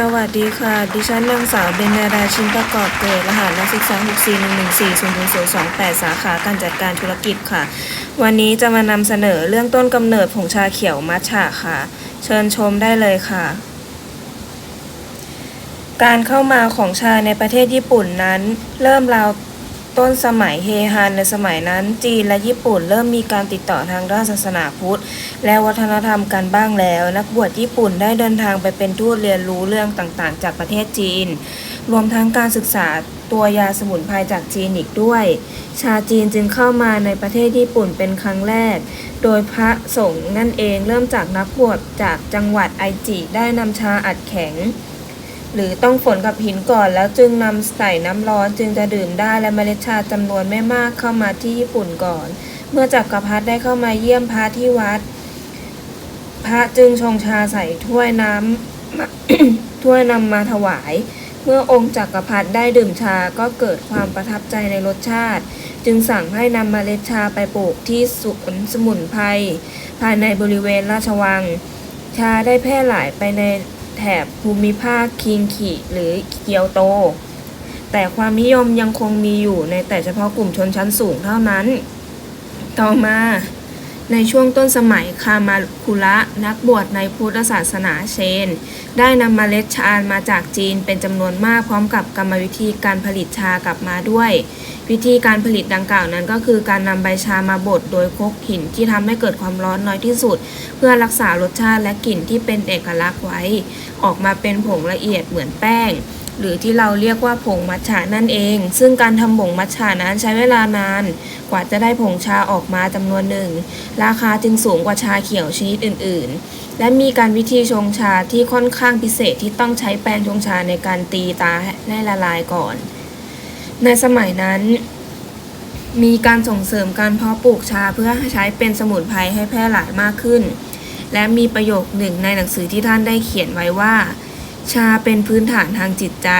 สวัสดีค่ะ ดิฉันนางสาวเบญญาดาชินประกอบเกิดรหัสนักศึกษา 6 4 1 1 4 0 0 2 8 สาขาการจัดการธุรกิจค่ะ วันนี้จะมานำเสนอเรื่องต้นกำเนิดผงชาเขียวมัทฉะค่ะ เชิญชมได้เลยค่ะ การเข้ามาของชาในประเทศญี่ปุ่นนั้น เริ่มราว ต้นสมัยเฮฮันในสมัยนั้น จีนและญี่ปุ่นเริ่มมีการติดต่อทางด้านศาสนาพุทธ และวัฒนธรรมกันบ้างแล้ว นักบวชญี่ปุ่นได้เดินทางไปเป็นทูตเรียนรู้เรื่องต่างๆ จากประเทศจีน รวมทั้งการศึกษาตัวยาสมุนไพรจากจีนอีกด้วย ชาจีนจึงเข้ามาในประเทศญี่ปุ่นเป็นครั้งแรก โดยพระสงฆ์นั่นเองเริ่มจากนักบวชจากจังหวัดไอจิได้นำชาอัดแข็ง หรือต้องฝนกับหินก่อนแล้วจึงนำใส่น้ำร้อนจึงจะดื่มได้และเมล็ดชาจำนวนไม่มากเข้ามาที่ญี่ปุ่นก่อน เมื่อจักรพรรดิได้เข้ามาเยี่ยมพระที่วัด พระจึงชงชาใส่ถ้วยน้ำถ้วยนำมาถวาย เมื่อองค์จักรพรรดิได้ดื่มชาก็เกิดความประทับใจในรสชาติ จึงสั่งให้นำเมล็ดชาไปปลูกที่สวนสมุนไพรภายในบริเวณราชวัง ชาได้แพร่หลายไปใน แถบภูมิภาคคิงคิหรือเกียวโต แต่ความนิยมยังคงมีอยู่ในแต่เฉพาะกลุ่มชนชั้นสูงเท่านั้น ต่อมา ในช่วงต้นสมัยคามาคุระนักบวชในพุทธศาสนาเชน ได้นำเมล็ดชามาจากจีนเป็นจำนวนมากพร้อมกับกรรมวิธีการผลิตชากลับมาด้วย วิธีการผลิตดังกล่าวนั้นก็คือการนำใบชามาบดโดยคกหินที่ทำให้เกิดความร้อนน้อยที่สุด เพื่อรักษารสชาติและกลิ่นที่เป็นเอกลักษณ์ไว้ ออกมาเป็นผงละเอียดเหมือนแป้ง หรือที่เราเรียกว่าผงมัทฉะนั่นเอง ซึ่งการทำผงมัทฉะนั้นใช้เวลานาน กว่าจะได้ผงชาออกมาจำนวนหนึ่ง ราคาจึงสูงกว่าชาเขียวชนิดอื่น ๆ และมีการวิธีชงชาที่ค่อนข้างพิเศษที่ต้องใช้แป้งชงชาในการตีตาให้ละลายก่อน ในสมัยนั้นมีการส่งเสริมการเพาะปลูกชาเพื่อให้ใช้เป็นสมุนไพรให้แพร่หลายมากขึ้น และมีประโยคหนึ่งในหนังสือที่ท่านได้เขียนไว้ว่า ชาเป็นพื้นฐานทางจิตใจ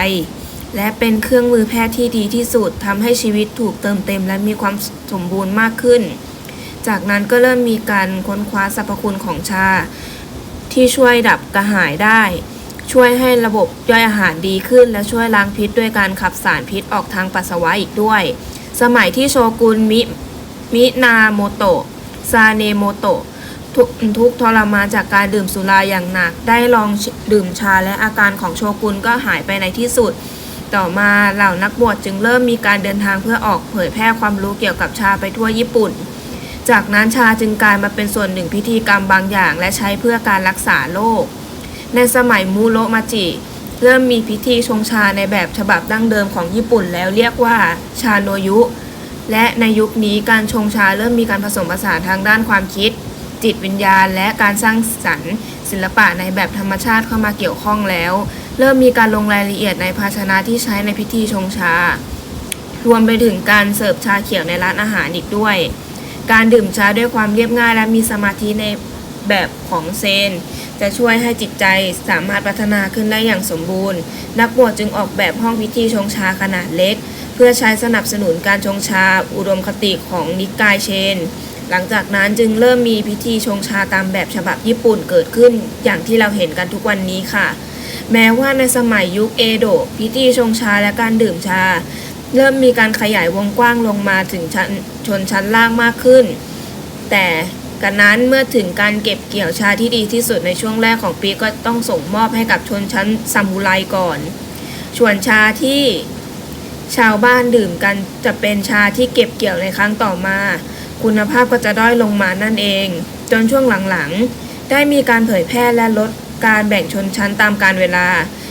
และเป็นเครื่องมือแพทย์ที่ดีที่สุดทำให้ชีวิตถูกเติมเต็มและมีความสมบูรณ์มากขึ้น จากนั้นก็เริ่มมีการค้นคว้าสรรพคุณของชา ที่ช่วยดับกระหายได้ ช่วยให้ระบบย่อยอาหารดีขึ้น และช่วยล้างพิษด้วยการขับสารพิษออกทางปัสสาวะอีกด้วย สมัยที่โชกุนมิมินาโมโตะซาเนโมโตะ ทุกทุกทรมานจากการดื่มสุราอย่างหนัก ได้ลองดื่มชาและอาการของโชกุนก็หายไปในที่สุด ต่อมาเหล่านักบวชจึงเริ่มมีการเดินทางเพื่อออกเผยแพร่ความรู้เกี่ยวกับชาไปทั่วญี่ปุ่น จากนั้นชาจึงกลายมาเป็นส่วนหนึ่งพิธีกรรมบางอย่าง และใช้เพื่อการรักษาโรค ในสมัยมูโรมาจิ เริ่มมีพิธีชงชาในแบบฉบับดั้งเดิมของญี่ปุ่นแล้วเรียกว่าชาโนยุ และในยุคนี้การชงชาเริ่มมีการผสมผสานทางด้านความคิด จิตวิญญาณ และการสร้างสรรค์ศิลปะในแบบธรรมชาติเข้ามาเกี่ยวข้องแล้ว เริ่มมีการลงรายละเอียดในภาชนะที่ใช้ในพิธีชงชา รวมไปถึงการเสิร์ฟชาเขียวในร้านอาหารอีกด้วย การดื่มชาด้วยความเรียบง่ายและมีสมาธิในแบบของเซน จะช่วยให้จิตใจสามารถพัฒนาขึ้นได้อย่างสมบูรณ์ นักบวชจึงออกแบบห้องพิธีชงชาขนาดเล็ก เพื่อใช้สนับสนุนการชงชาอุดมคติของนิกายเชน หลังจากนั้นจึงเริ่มมีพิธีชงชาตามแบบฉบับญี่ปุ่นเกิดขึ้นอย่างที่เราเห็นกันทุกวันนี้ค่ะ แม้ว่าในสมัยยุคเอโดะพิธีชงชาและการดื่มชา เริ่มมีการขยายวงกว้างลงมาถึงชั้นชนชั้นล่างมากขึ้น แต่กันนั้นเมื่อถึงการเก็บเกี่ยวชาที่ดีที่สุดในช่วงแรกของปีก็ต้องส่งมอบให้กับชนชั้นซามูไรก่อนส่วนชาที่ชาวบ้านดื่มกันจะเป็นชาที่เก็บเกี่ยวในครั้งต่อมา คุณภาพก็จะด้อยลงมานั่นเอง จนช่วงหลังๆ ได้มีการเผยแพร่และลดการแบ่งชนชั้นตามการเวลา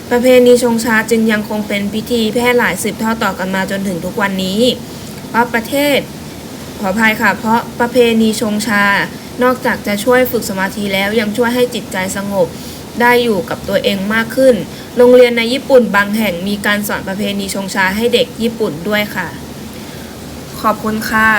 ประเพณีชงชาจึงยังคงเป็นพิธีแพร่หลายสืบทอดต่อกันมาจนถึงทุกวันนี้ เพราะประเทศ ขออภัยค่ะ เพราะประเพณีชงชา นอกจากจะช่วยฝึกสมาธิแล้วยังช่วยให้จิตใจสงบ ได้อยู่กับตัวเองมากขึ้น โรงเรียนในญี่ปุ่นบางแห่งมีการสอนประเพณีชงชาให้เด็กญี่ปุ่นด้วยค่ะ ขอบคุณค่ะ